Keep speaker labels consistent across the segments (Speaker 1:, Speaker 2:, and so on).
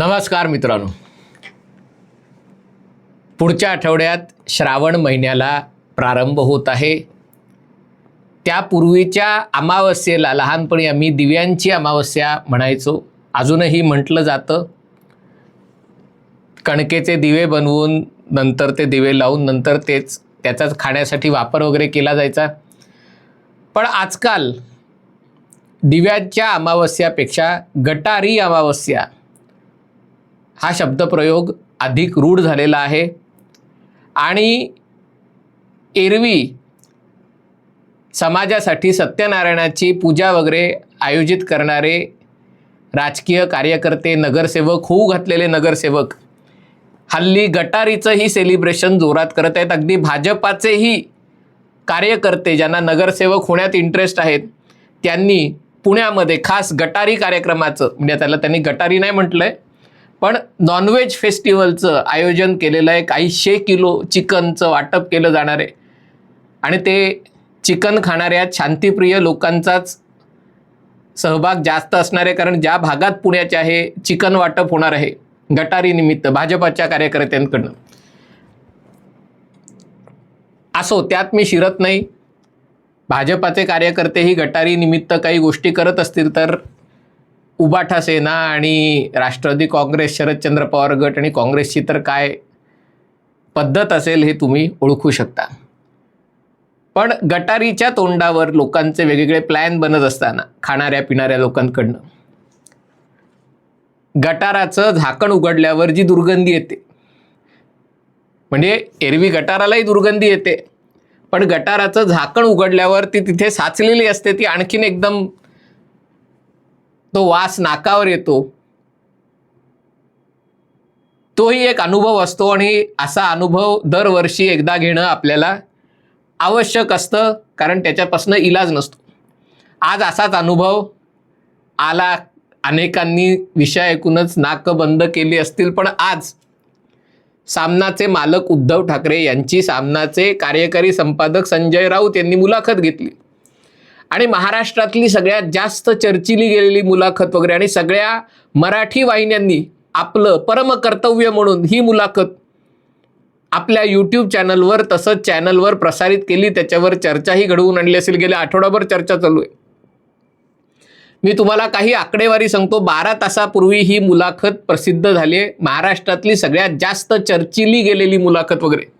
Speaker 1: नमस्कार मित्रांनो. पुढच्या आठवड्यात श्रावण महिन्याला प्रारंभ होत आहे. त्यापूर्वीच्या अमावस्येला लहानपणी आम्ही दिव्यांची अमावस्या म्हणायचो. अजूनही म्हटलं जातं. कणकेचे दिवे बनवून नंतर ते दिवे लावून नंतर तेच त्याचाच खाण्यासाठी वापर वगैरे केला जायचा. पण आजकाल दिव्यांच्या अमावस्यापेक्षा गटारी अमावस्या हा शब्दप्रयोग अधिक रूढ झालेला आहे. आणि एरवी समाजासाठी सत्यनारायणाची पूजा वगैरे आयोजित करणारे राजकीय कार्यकर्ते नगरसेवक होऊ घातलेले नगरसेवक हल्ली गटारीचंही सेलिब्रेशन जोरात करत आहेत. अगदी भाजपाचेही कार्यकर्ते ज्यांना नगरसेवक होण्यात इंटरेस्ट आहेत त्यांनी पुण्यामध्ये खास गटारी कार्यक्रमाचं म्हणजे त्याला त्यांनी गटारी नाही म्हटलं आहे पण नॉनव्हेज फेस्टिवलचं आयोजन केलेलं आहे. काहीशे किलो चिकनचं वाटप केलं जाणार आहे. आणि ते चिकन खाणाऱ्या शांतीप्रिय लोकांचाच सहभाग जास्त असणार आहे. कारण ज्या भागात पुण्याचे आहे चिकन वाटप होणार आहे. गटारी निमित्त भाजपाच्या कार्यकर्त्यांकडनं. असो त्यात मी शिरत नाही. भाजपाचे कार्यकर्तेही गटारी निमित्त काही गोष्टी करत असतील तर उबाठा सेना आणि राष्ट्रवादी काँग्रेस शरदचंद्र पवार गट आणि काँग्रेसची तर काय पद्धत असेल हे तुम्ही ओळखू शकता. पण गटारीच्या तोंडावर लोकांचे वेगवेगळे प्लॅन बनत असताना खाणाऱ्या पिणाऱ्या लोकांकडनं गटाराचं झाकण उघडल्यावर जी दुर्गंधी येते. म्हणजे एरवी गटारालाही दुर्गंधी येते पण गटाराचं झाकण उघडल्यावर ती तिथे साचलेली असते ती आणखीन एकदम तो वास नाकावर येतो. तोही एक अनुभव असतो आणि असा अनुभव दरवर्षी एकदा घेणं आपल्याला आवश्यक असतं कारण त्याच्यापासून इलाज नसतो. आज असाच अनुभव आला अनेकांनी विषय ऐकूनच नाकं बंद केली असतील पण आज सामनाचे मालक उद्धव ठाकरे यांची सामनाचे कार्यकारी संपादक संजय राऊत यांनी मुलाखत घेतली. आणि महाराष्ट्रातली सगळ्यात जास्त चर्चिली गेलेली मुलाखत वगैरे आणि सगळ्या मराठी वाहिन्यांनी आपलं परमकर्तव्य म्हणून ही मुलाखत आपल्या यूट्यूब चॅनलवर तसंच चॅनलवर प्रसारित केली. त्याच्यावर चर्चाही घडवून आणली असेल. गेल्या आठवडाभर चर्चा चालू आहे. मी तुम्हाला काही आकडेवारी सांगतो. बारा तासापूर्वी ही मुलाखत प्रसिद्ध झाली आहे. महाराष्ट्रातली सगळ्यात जास्त चर्चिली गेलेली मुलाखत वगैरे.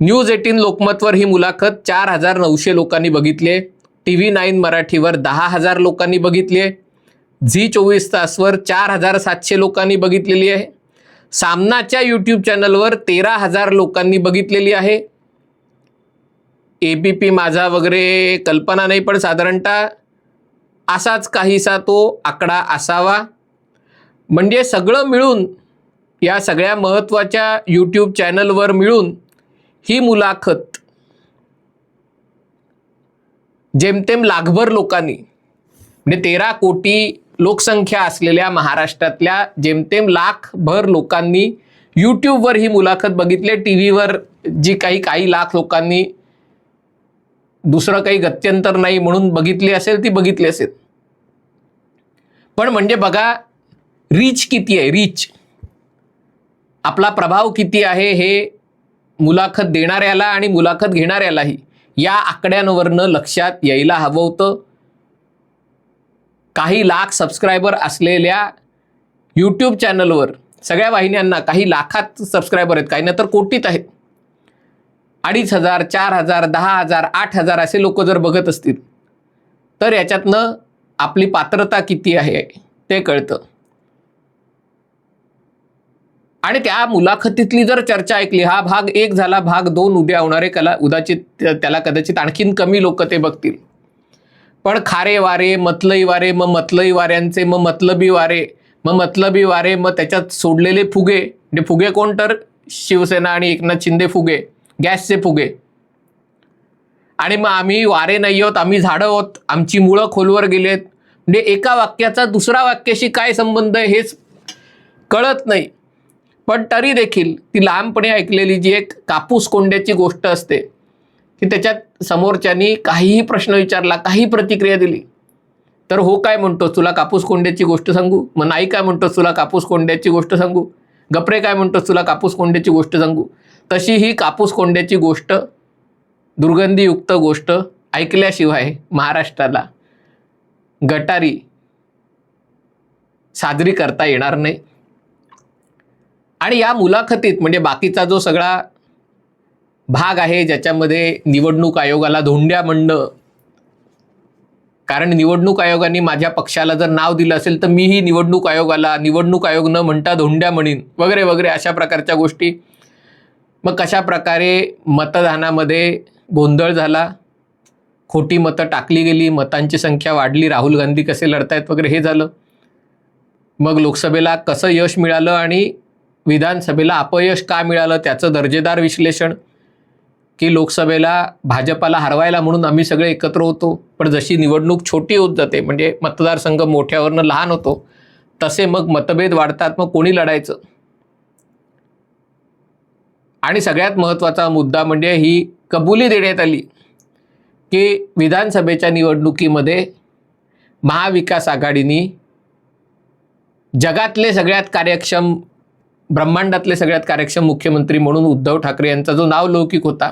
Speaker 1: न्यूज एटीन लोकमतवर ही मुलाखत चार हजार नऊशे लोकांनी बघितली टी व्ही नाईन मराठीवर दहा हजार लोकांनी बघितली आहे. झी चोवीस तासवर चार हजार सातशे लोकांनी बघितलेली आहे. सामनाच्या यूट्यूब चॅनलवर तेरा हजार लोकांनी बघितलेली आहे. ए बी पी माझा वगैरे कल्पना नाही पण साधारणतः असाच काहीसा तो आकडा असावा. म्हणजे सगळं मिळून या सगळ्या महत्त्वाच्या यूट्यूब चॅनलवर मिळून ही मुलाखत जेमतेम लाखभर लोकांनी म्हणजे तेरा कोटी लोकसंख्या असलेल्या महाराष्ट्रातल्या जेमतेम लाखभर लोकांनी यूट्यूबवर ही मुलाखत बघितली टी व्हीवर जी काही काही लाख लोकांनी दुसरं काही गत्यंतर नाही म्हणून बघितली असेल ती बघितली असेल. पण म्हणजे बघा रीच किती आहे? रीच आपला प्रभाव किती आहे हे मुलाखत देणाऱ्याला आणि मुलाखत घेणाऱ्यालाही या आकड्यांवरनं लक्षात यायला हवं होतं. काही लाख सबस्क्रायबर असलेल्या यूट्यूब चॅनलवर सगळ्या वाहिन्यांना काही लाखात सबस्क्रायबर आहेत काही ना तर कोटीत आहेत. अडीच हजार चार हजार दहा हजार आठ हजार असे लोक जर बघत असतील तर याच्यातनं आपली पात्रता किती आहे ते कळतं. आणि त्या मुलाखतीतली जर चर्चा ऐकली हा भाग एक झाला भाग दोन उद्या होणारे कला उदाचित त्याला कदाचित आणखीन कमी लोक ते बघतील. पण खारे वारे मतलई वारे मग मतलई वाऱ्यांचे मग मतलबी वारे मग मतलबी वारे मग त्याच्यात सोडलेले फुगे. म्हणजे फुगे कोण तर? शिवसेना आणि एकनाथ शिंदे फुगे गॅसचे फुगे. आणि मग आम्ही वारे नाही आहोत आम्ही झाडं आहोत आमची मुळं खोलवर गेलेत. म्हणजे एका वाक्याचा दुसरा वाक्याशी काय संबंध आहे हेच कळत नाही. पण तरी देखील ती लहानपणी ऐकलेली जी एक कापूस कोंड्याची गोष्ट असते की त्याच्यात समोरच्यानी काहीही प्रश्न विचारला काही प्रतिक्रिया दिली तर हो काय म्हणतोस तुला कापूस कोंड्याची गोष्ट सांगू? मग नाही काय म्हणतोस तुला कापूस कोंड्याची गोष्ट सांगू? गपरे काय म्हणतोस तुला कापूस कोंड्याची गोष्ट सांगू? तशी ही कापूस कोंड्याची गोष्ट दुर्गंधीयुक्त गोष्ट ऐकल्याशिवाय महाराष्ट्राला गटारी साजरी करता येणार नाही. आणि या मुलाखतीत म्हणजे बाकीचा जो सगळा भाग आहे ज्याच्यामध्ये निवडणूक आयोगाला धोंड्या म्हणणं कारण निवडणूक आयोगाने माझ्या पक्षाला जर नाव दिलं असेल तर मीही निवडणूक आयोगाला निवडणूक आयोग न म्हणता धोंड्या म्हणीन वगैरे वगैरे अशा प्रकारच्या गोष्टी. मग कशा प्रकारे मतदानामध्ये गोंधळ झाला? खोटी मतं टाकली गेली मतांची संख्या वाढली राहुल गांधी कसे लढतायत वगैरे हे झालं. मग लोकसभेला कसं यश मिळालं आणि विधानसभेला अपयश का मिळालं त्याचं दर्जेदार विश्लेषण की लोकसभेला भाजपाला हरवायला म्हणून आम्ही सगळे एकत्र होतो पण जशी निवडणूक छोटी होत जाते म्हणजे मतदारसंघ मोठ्यावरनं लहान होतो तसे मग मतभेद वाढतात मग कोणी लढायचं? आणि सगळ्यात महत्त्वाचा मुद्दा म्हणजे ही कबुली देण्यात आली की विधानसभेच्या निवडणुकीमध्ये महाविकास आघाडीनी जगातले सगळ्यात कार्यक्षम ब्रह्मांडातले सगळ्यात कार्यक्षम मुख्यमंत्री म्हणून उद्धव ठाकरे यांचा जो नाव लौकिक होता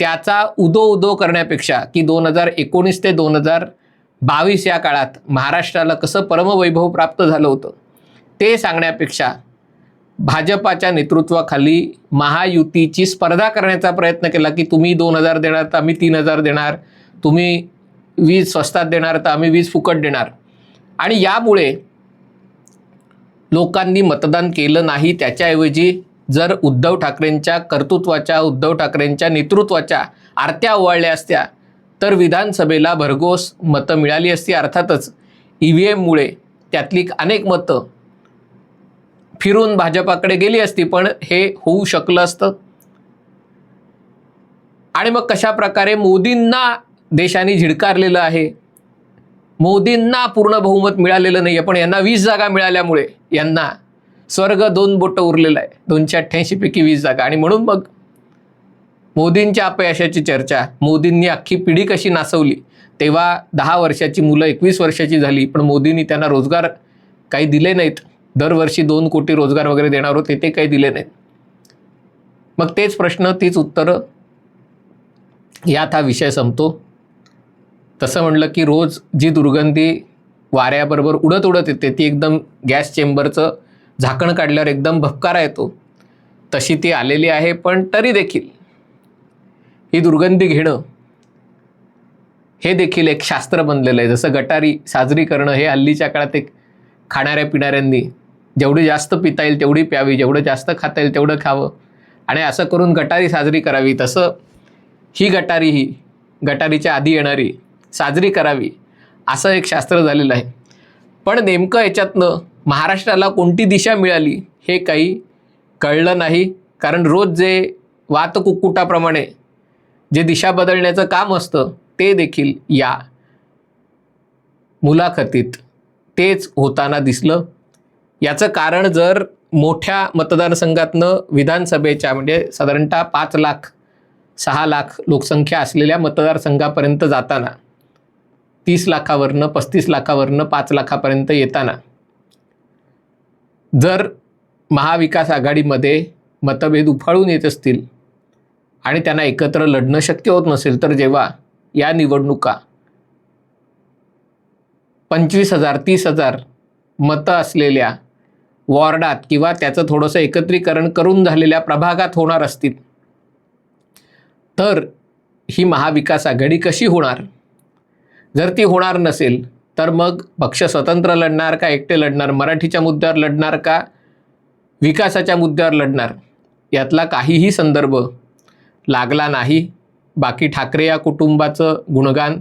Speaker 1: त्याचा उदो उदो करण्यापेक्षा की दोन हजार एकोणीस ते दोन हजार बावीस या काळात महाराष्ट्राला कसं परमवैभव प्राप्त झालं होतं ते सांगण्यापेक्षा भाजपाच्या नेतृत्वाखाली महायुतीची स्पर्धा करण्याचा प्रयत्न केला की तुम्ही दोन हजार देणार तर आम्ही तीन हजार देणार तुम्ही वीज स्वस्तात देणार तर आम्ही वीज फुकट देणार. आणि यामुळे लोकांनी मतदान केलं नाही त्याच्याऐवजी जर उद्धव ठाकरेंच्या कर्तृत्वाच्या उद्धव ठाकरेंच्या नेतृत्वाच्या आरत्या ओवाळल्या असत्या तर विधानसभेला भरघोस मतं मिळाली असती. अर्थातच ई व्ही एममुळे त्यातली अनेक मतं फिरून भाजपाकडे गेली असती पण हे होऊ शकलं असतं. आणि मग कशा प्रकारे मोदींना देशाने झिडकारलेलं आहे? मोदींना पूर्ण बहुमत मिळालेलं नाही आहे पण यांना वीस जागा मिळाल्यामुळे यांना स्वर्ग दोन बोटं उरलेलं आहे. दोनशे अठ्ठ्याऐंशीपैकी वीस जागा. आणि म्हणून मग मोदींच्या अपयशाची चर्चा मोदींनी अख्खी पिढी कशी नासवली तेव्हा दहा वर्षाची मुलं एकवीस वर्षाची झाली पण मोदींनी त्यांना रोजगार काही दिले नाहीत. दरवर्षी दोन कोटी रोजगार वगैरे देणार होते ते काही दिले नाहीत. मग तेच प्रश्न तीच उत्तरं यात हा विषय संपतो. तसं म्हणलं की रोज जी दुर्गंधी वाऱ्याबरोबर उडत उडत येते ती एकदम गॅस चेंबरचं झाकण काढल्यावर एकदम भपकारा येतो. तशी ती आलेली आहे पण तरी देखील ही दुर्गंधी घेणं हे देखील एक शास्त्र बनलेलं आहे. जसं गटारी साजरी करणं हे हल्लीच्या काळात एक खाणाऱ्या पिणाऱ्यांनी जेवढी जास्त पिता येईल तेवढी प्यावी जेवढं जास्त खाता येईल तेवढं खावं. आणि असं करून गटारी साजरी करावी. तसं ही गटारी ही गटारीच्या आधी येणारी साजरी करावी असं एक शास्त्र झालेलं आहे. पण नेमकं याच्यातनं महाराष्ट्राला कोणती दिशा मिळाली हे काही कळलं नाही. कारण रोज जे वात कुक्कुटाप्रमाणे जे दिशा बदलण्याचं काम असतं ते देखील या मुलाखतीत तेच होताना दिसलं. याचं कारण जर मोठ्या मतदारसंघातनं विधानसभेच्या म्हणजे साधारणतः पाच लाख सहा लाख लोकसंख्या असलेल्या मतदारसंघापर्यंत जाताना तीस लाखावरनं पस्तीस लाखावरनं पाच लाखापर्यंत येताना. जर महाविकास आघाडीमध्ये मतभेद उफाळून येत असतील आणि त्यांना एकत्र लढणं शक्य होत नसेल तर जेव्हा या निवडणुका पंचवीस हजार तीस हजार मतं असलेल्या वॉर्डात किंवा त्याचं थोडंसं एकत्रीकरण करून झालेल्या प्रभागात होणार असतील तर ही महाविकास आघाडी कशी होणार? जर ती होणार नसेल तर मग पक्ष स्वतंत्र लढणार का एकटे लढणार मराठीच्या मुद्द्यावर लढणार का विकासाच्या मुद्द्यावर लढणार? यातला काहीही संदर्भ लागला नाही. बाकी ठाकरे या कुटुंबाचं गुणगान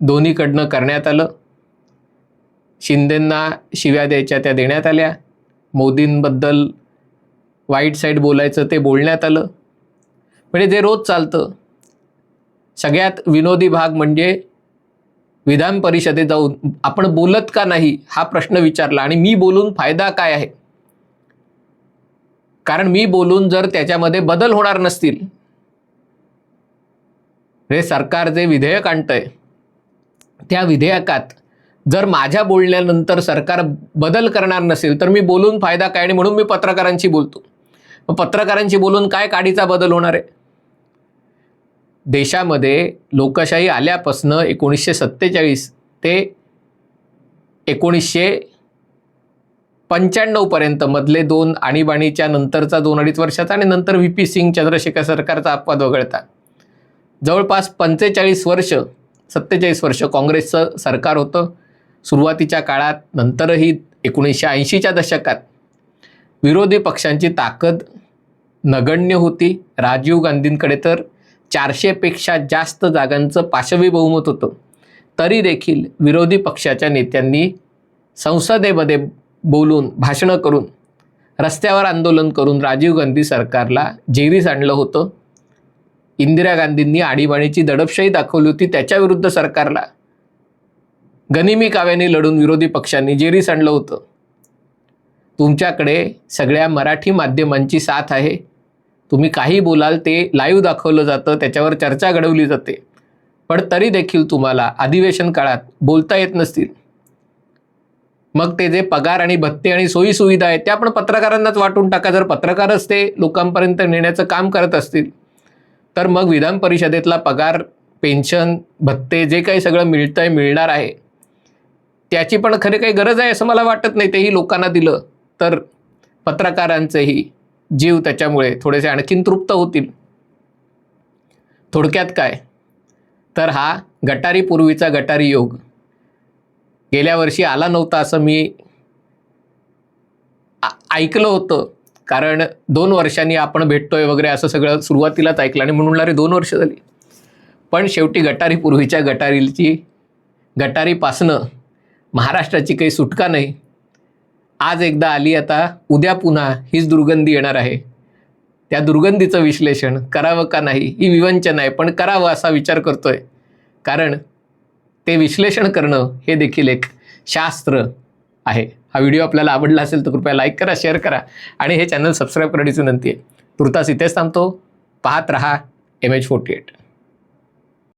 Speaker 1: दोन्हीकडनं करण्यात आलं. शिंदेंना शिव्या द्यायच्या त्या देण्यात आल्या. मोदींबद्दल वाईट साईड बोलायचं ते बोलण्यात आलं. म्हणजे जे रोज चालतं सगळ्यात विनोदी भाग म्हणजे विधान परिषदेत जाऊन आपण बोलत का नाही हा प्रश्न विचारला आणि मी बोलून फायदा काय आहे? कारण मी बोलून जर त्याच्यामध्ये बदल होणार नसतील हे सरकार जे विधेयक आणतंय त्या विधेयकात जर माझ्या बोलण्यानंतर सरकार बदल करणार नसेल तर मी बोलून फायदा काय? आणि म्हणून मी पत्रकारांशी बोलतो. पत्रकारांशी बोलून काय काडीचा बदल होणार आहे? देशामध्ये लोकशाही आल्यापासनं एकोणीसशे सत्तेचाळीस ते एकोणीसशे पंच्याण्णवपर्यंत मधले दोन आणीबाणीच्या नंतरचा दोन अडीच वर्षाचा आणि नंतर व्ही पी सिंग चंद्रशेखर सरकारचा अपवाद वगळता. जवळपास पंचेचाळीस वर्ष सत्तेचाळीस वर्ष काँग्रेसचं सरकार होतं. सुरुवातीच्या काळात नंतरही एकोणीसशे ऐंशीच्या दशकात विरोधी पक्षांची ताकद नगण्य होती. राजीव गांधींकडे तर चारशेपेक्षा जास्त जागांचं पाशवी बहुमत होतं. तरी देखील विरोधी पक्षाच्या नेत्यांनी संसदेमध्ये बोलून भाषणं करून रस्त्यावर आंदोलन करून राजीव गांधी सरकारला जेरीस आणलं होतं. इंदिरा गांधींनी आणीबाणीची दडपशाही दाखवली होती त्याच्याविरुद्ध सरकारला. गनिमी काव्याने लढून विरोधी पक्षांनी जेरीस आणलं होतं. तुमच्याकडे सगळ्या मराठी माध्यमांची साथ आहे. तुम्ही काही बोलाल ते लाईव्ह दाखवलं जातं त्याच्यावर चर्चा घडवली जाते. पण तरी देखील तुम्हाला अधिवेशन काळात बोलता येत नसतील. मग ते जे पगार आणि भत्ते आणि सोयीसुविधा आहेत त्या पण पत्रकारांनाच वाटून टाका. जर पत्रकारच ते लोकांपर्यंत नेण्याचं काम करत असतील तर मग विधान परिषदेतला पगार पेन्शन भत्ते जे काही सगळं मिळतंय मिळणार आहे त्याची पण खरे काही गरज आहे असं मला वाटत नाही. तेही लोकांना दिलं तर पत्रकारांचंही जीव त्याच्यामुळे थोडेसे आणखीन तृप्त होतील. थोडक्यात काय? तर हा गटारी पूर्वीचा गटारी योग. गेल्या वर्षी आला नव्हता असं मी ऐकलं होतं. कारण दोन वर्षांनी आपण भेटतोय वगैरे असं सगळं सुरुवातीलाच ऐकलं आणि म्हणून अरे दोन वर्ष झाली. पण शेवटी गटारी पूर्वीच्या गटारीची गटारीपासनं महाराष्ट्राची काही सुटका नाही. आज एकदा आली आता उद्या पुन्हा हीच दुर्गंधी येणार आहे. त्या दुर्गंधीचं विश्लेषण करावं का नाही ही विवंचन आहे पण करावं असा विचार करतोय. कारण ते विश्लेषण करणं हे देखील एक शास्त्र आहे. हा व्हिडिओ आपल्याला आवडला असेल तर कृपया लाईक करा शेअर करा आणि हे चॅनल सबस्क्राईब करण्याची विनंती आहे. तुर्तास इथेच थांबतो. पाहत रहा एम एच फोर्टी एट